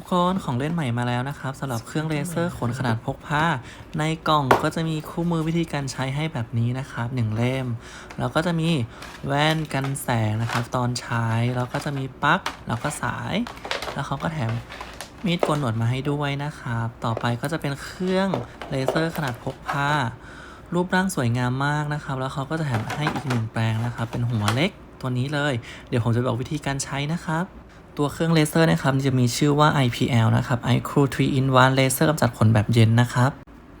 ทุกคนของเล่นใหม่มาแล้วนะครับสำหรับเครื่องเลเซอร์ขนขนาดพกพาในกล่องก็จะมีคู่มือวิธีการใช้ให้แบบนี้นะครับหนึ่งเล่ม แล้วก็จะมีแว่นกันแสงนะครับ ตอนใช้แล้วก็จะมีปลั๊กแล้วก็สาย แล้วเขาก็แถมมีดโกนหนวดมาให้ด้วยนะครับ ต่อไปก็จะเป็นเครื่องเลเซอร์ขนาดพกพารูปร่างสวยงามมากนะครับ แล้วเขาก็จะแถมให้อีกหนึ่งแปลงนะครับ เป็นหัวเล็กตัวนี้เลย เดี๋ยวผมจะบอกวิธีการใช้นะครับ ตัวเครื่องเลเซอร์นะครับจะมีชื่อว่า IPL นะครับ iCrew 3 in 1 Laser กำจัดขนแบบเย็นนะครับ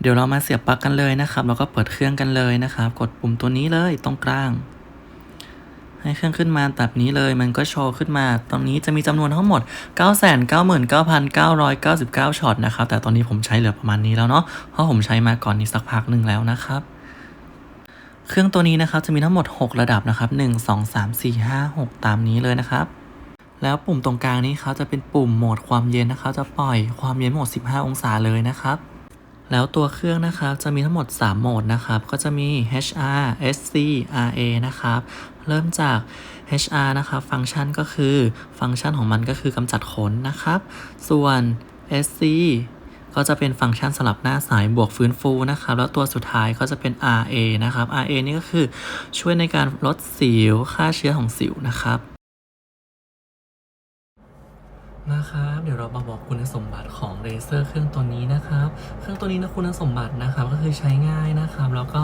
เดี๋ยวเรามาเสียบปลั๊กกันเลยนะครับ แล้วก็เปิดเครื่องกันเลยนะครับ กดปุ่มตัวนี้เลยตรงกลาง ให้เครื่องขึ้นมาแบบนี้เลย มันก็โชว์ขึ้นมาตรงนี้จะมีจำนวนทั้งหมด 999,999 ช็อตนะครับ แต่ตอนนี้ผมใช้เหลือประมาณนี้แล้วเนาะ เพราะผมใช้มาก่อนนี้สักพักหนึ่งแล้วนะครับ เครื่องตัวนี้นะครับจะมีทั้งหมด 6 ระดับนะครับ 1 2 3 4 5 6 ตามนี้เลยนะครับ แล้วปุ่มตรงกลางนี้เขาจะเป็นปุ่มโหมดความเย็นนะครับ จะปล่อยความเย็นโหมด 15 องศาเลยนะครับ แล้วตัวเครื่องนะครับจะมีทั้งหมด 3 โหมดนะครับ ก็จะมี HR SC RA นะครับ เริ่มจาก HR นะครับ ฟังก์ชันก็คือ ฟังก์ชันของมันก็คือกำจัดขนนะครับ ส่วน SC ก็จะเป็นฟังก์ชันสำหรับหน้าสายบวกฟื้นฟูนะครับ แล้วตัวสุดท้ายก็จะเป็น RA นะครับ RA นี่ก็คือช่วยในการลดสิวฆ่าเชื้อของสิวนะครับ นะครับเดี๋ยวเรามาบอกคุณสมบัติของเลเซอร์เครื่องตัวนี้นะครับ เครื่องตัวนี้นะคุณสมบัตินะครับก็คือใช้ง่ายนะครับ แล้วก็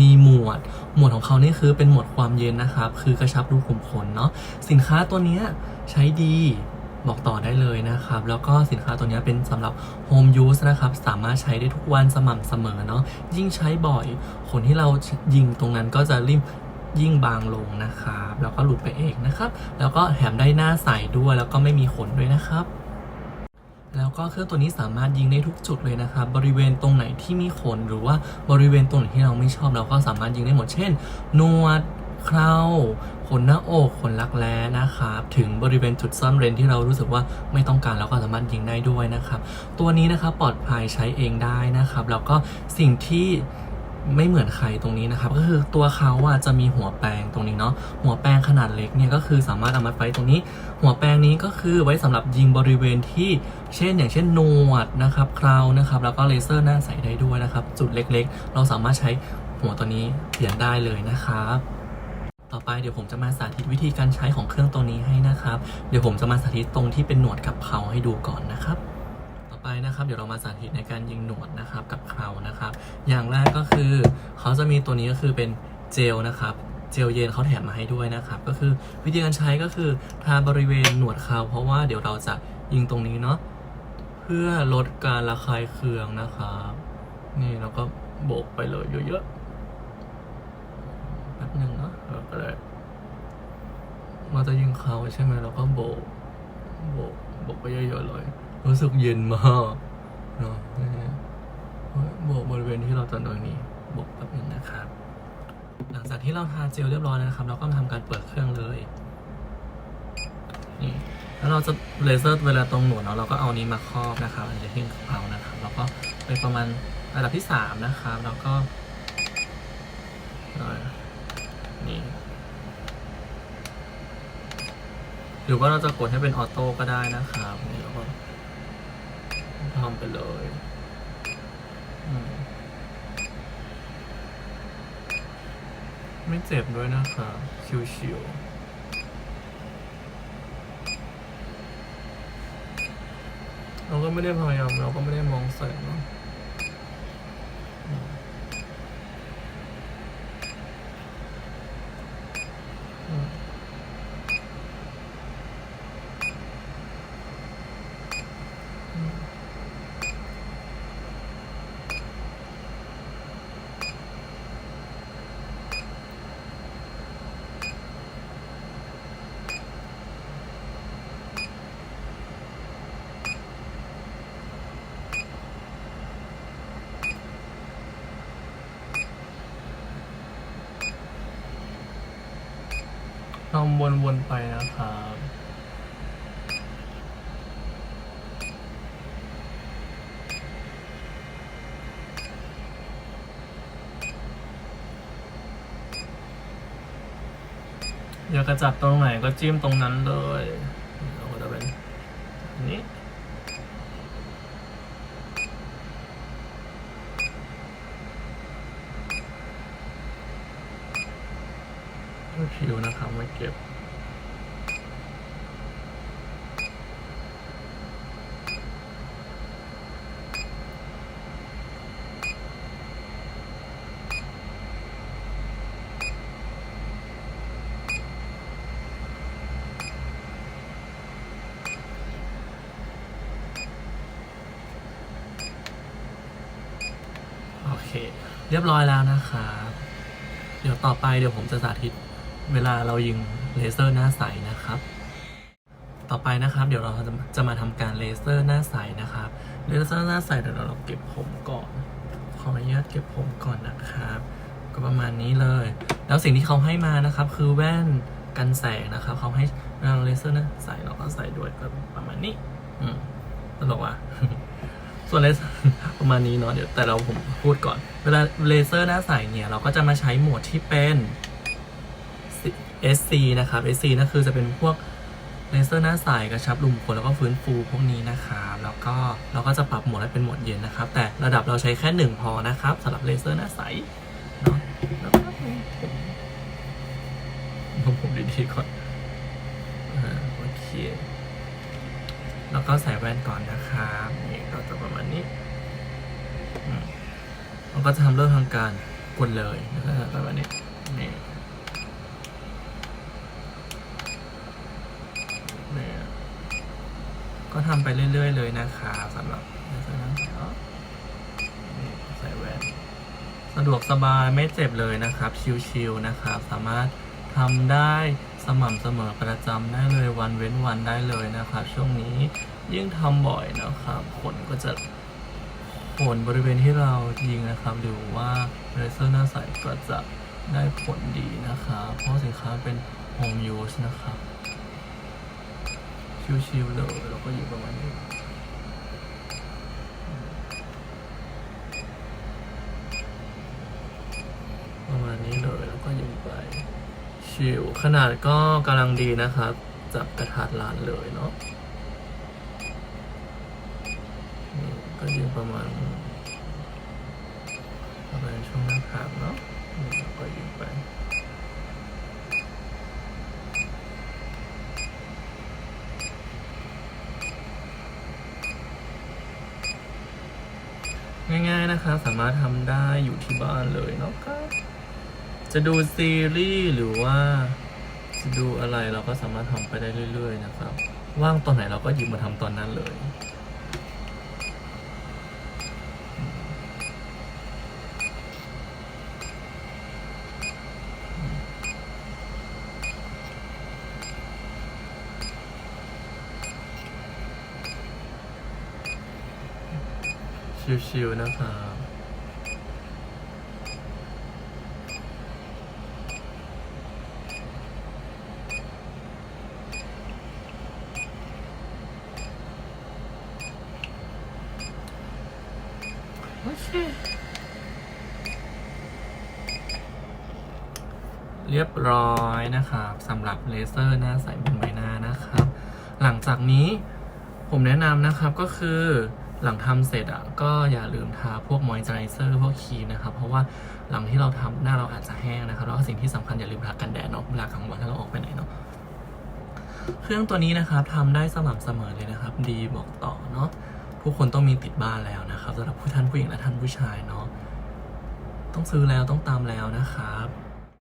มีหมวด หมวดของเขานี่คือเป็นหมวดความเย็นนะครับ คือกระชับรูขุมขนเนาะสินค้าตัวนี้ใช้ดีบอกต่อได้เลยนะครับ แล้วก็สินค้าตัวนี้เป็นสำหรับ Home Use นะครับ สามารถใช้ได้ทุกวันสม่ำเสมอเนาะยิ่งใช้บ่อย ขนที่เรายิงตรงนั้นก็จะริม ยิ่งบางลงนะครับแล้วก็หลุดไปเองนะครับ แล้วก็แถมได้หน้าใสด้วย แล้วก็ไม่มีขนด้วยนะครับ แล้วก็เครื่องตัวนี้สามารถยิงได้ทุกจุดเลยนะครับ บริเวณตรงไหนที่มีขนหรือว่าบริเวณตรงไหนที่เราไม่ชอบเราก็สามารถยิงได้หมดเช่นนวดเคราขนหน้าอกขนรักแร้นะครับถึงบริเวณจุดซ่อนเร้นที่เรารู้สึกว่าไม่ต้องการเราก็สามารถยิงได้ด้วยนะครับ ตัวนี้นะครับปลอดภัยใช้เองได้นะครับแล้วก็สิ่งที่ ไม่เหมือนใครตรงนี้นะครับ ก็คือตัวเขาอะจะมีหัวแปรงตรงนี้เนาะหัวแปรงขนาดเล็กเนี่ยก็คือสามารถเอามาไว้ตรงนี้ หัวแปรงนี้ก็คือไว้สำหรับยิงบริเวณที่เช่น อย่างเช่นนวดนะครับคราวนะครับ แล้วก็เลเซอร์หน้าใสได้ด้วยนะครับ จุดเล็กๆ เราสามารถใช้หัวตัวนี้เปลี่ยนได้เลยนะครับต่อไปเดี๋ยวผมจะมาสาธิตวิธีการใช้ของเครื่องตัวนี้ให้นะครับ เดี๋ยวผมจะมาสาธิตตรงที่เป็นหนวดกับเขาให้ดูก่อนนะครับต่อ ไปนะครับ เดี๋ยวเรามาสาธิตในการยิงหนวดนะครับกับเครานะครับ อย่างแรกก็คือเขาจะมีตัวนี้ก็คือเป็นเจลนะครับเจลเย็นเขาแถมมาให้ด้วยนะครับ ก็คือวิธีการใช้ก็คือทาบริเวณหนวดเคราเพราะว่าเดี๋ยวเราจะยิงตรงนี้เนาะเพื่อลดการระคายเคืองนะครับนี่เราก็โบกไปเลยเยอะๆแป๊บหนึ่งเนาะเราก็เลยเราจะยิงเขาใช่ไหมเราก็โบกโบกโบกไปเยอะๆเลย รู้สึกเย็นมากเนาะนี่โบกบริเวณที่เราจะโดนนี้โบกแป๊บนึงนะครับ หลังจากที่เราทาเจลเรียบร้อยแล้วนะครับ เราก็มาทำการเปิดเครื่องเลยนี่แล้วเราจะเลเซอร์เวลาตรงหนวดเนาะเราก็เอานี้มาครอบนะครับอันจะทิ้งเขานะครับแล้วก็ไปประมาณระดับที่สามนะครับแล้วก็นี่หรือว่าเราจะกดให้เป็นออโต้ก็ได้นะครับนี่เราก็ ทำไปเลยไม่เจ็บด้วยนะคะชิวๆเราก็ไม่ได้พยายามเราก็ไม่ได้มองใส่เนาะำวนๆไปนะครับอยากระจับตรงไหนก็จิ้มตรงนั้นเลยเราก็จะเป็นนี้ ๆนะครับไม่เก็บโอเค เรียบร้อยแล้วนะครับ เดี๋ยวต่อไปเดี๋ยวผมจะสาธิต เวลาเรายิงเลเซอร์หน้าใสนะครับ ต่อไปนะครับ เดี๋ยวเราจะจะมาทำการเลเซอร์หน้าใสนะครับเลเซอร์หน้าใสเดี๋ยวเราเก็บผมก่อน ขออนุญาตเก็บผมก่อนนะครับ ก็ประมาณนี้เลย แล้วสิ่งที่เขาให้มานะครับ คือแว่นกันแสงนะครับเขาให้เราเลเซอร์หน้าใสเราก็ใส่ด้วยก็ประมาณนี้ อืมตลกว่ะส่วนเลเซอร์ประมาณนี้เนาะเดี๋ยวแต่เราผมพูดก่อน เวลาเลเซอร์หน้าใสเนี่ย เราก็จะมาใช้โหมดที่เป็น SC นะครับ SC นั่นคือจะเป็นพวกเลเซอร์หน้าใสกระชับรูขุมขนแล้วก็ฟื้นฟูพวกนี้นะครับแล้วก็เราก็จะปรับโหมดให้เป็นโหมดเย็นนะครับ แต่ระดับเราใช้แค่หนึ่งพอนะครับสำหรับเลเซอร์หน้าใสเนาะแล้วก็ผมผมดีๆก่อนโอเคแล้วก็ใส่แว่นก่อนนะครับนี่ก็จะประมาณนี้เราก็จะทำเริ่มทางการกดเลยนะครับประมาณนี้นี่ ก็ทำไปเรื่อย ๆ เลยนะครับสำหรับลักษณะเนานี่ใส่แว่นสะดวกสบายไม่เจ็บเลยนะครับ ชิลๆนะครับ สามารถทำได้สม่ำเสมอประจำได้เลยวันเว้นวันได้เลยนะครับ ช่วงนี้ยิ่งทำบ่อยนะครับขนก็จะขนบริเวณที่เรายิงนะครับ หรือว่าเลเซอร์หน้าใสก็จะได้ผลดีนะครับ เพราะสินค้าเป็น home use นะครับ ชิลๆเลยแล้วก็ยิงประมาณนี้ประมาณนี้เลยแล้วก็ยิงไป ชิวขนาดก็กำลังดีนะครับ จับกระถาดลานเลยเนาะนี่ก็ยิงประมาณประมาณช่วงหน้าผากเนาะนี่แล้วก็ยิงไป ง่ายๆนะคะสามารถทำได้อยู่ที่บ้านเลยเนาะก็จะดูซีรีส์หรือว่าจะดูอะไรเราก็สามารถทำไปได้เรื่อย ๆ นะครับ ว่างตอนไหนเราก็หยิบมาทำตอนนั้นเลย ชิวๆนะครับโอเคเรียบร้อยนะครับสำหรับเลเซอร์หน้าใสบนใบหน้านะครับ หลังจากนี้ผมแนะนำนะครับก็คือ หลังทำเสร็จอะก็อย่าลืมทาพวกมอยเจอไรเซอร์พวกครีมนะครับ เพราะว่าหลังที่เราทำหน้าเราอาจจะแห้งนะครับ แล้วก็สิ่งที่สำคัญอย่าลืมทากันแดดเนาะเวลากลางวันถ้าเราออกไปไหนเนาะเครื่องตัวนี้นะครับทำได้สม่ำเสมอเลยนะครับ ดีบอกต่อเนาะทุกคนต้องมีติดบ้านแล้วนะครับสำหรับผู้ท่านผู้หญิงและท่านผู้ชายเนาะต้องซื้อแล้วต้องตามแล้วนะครับ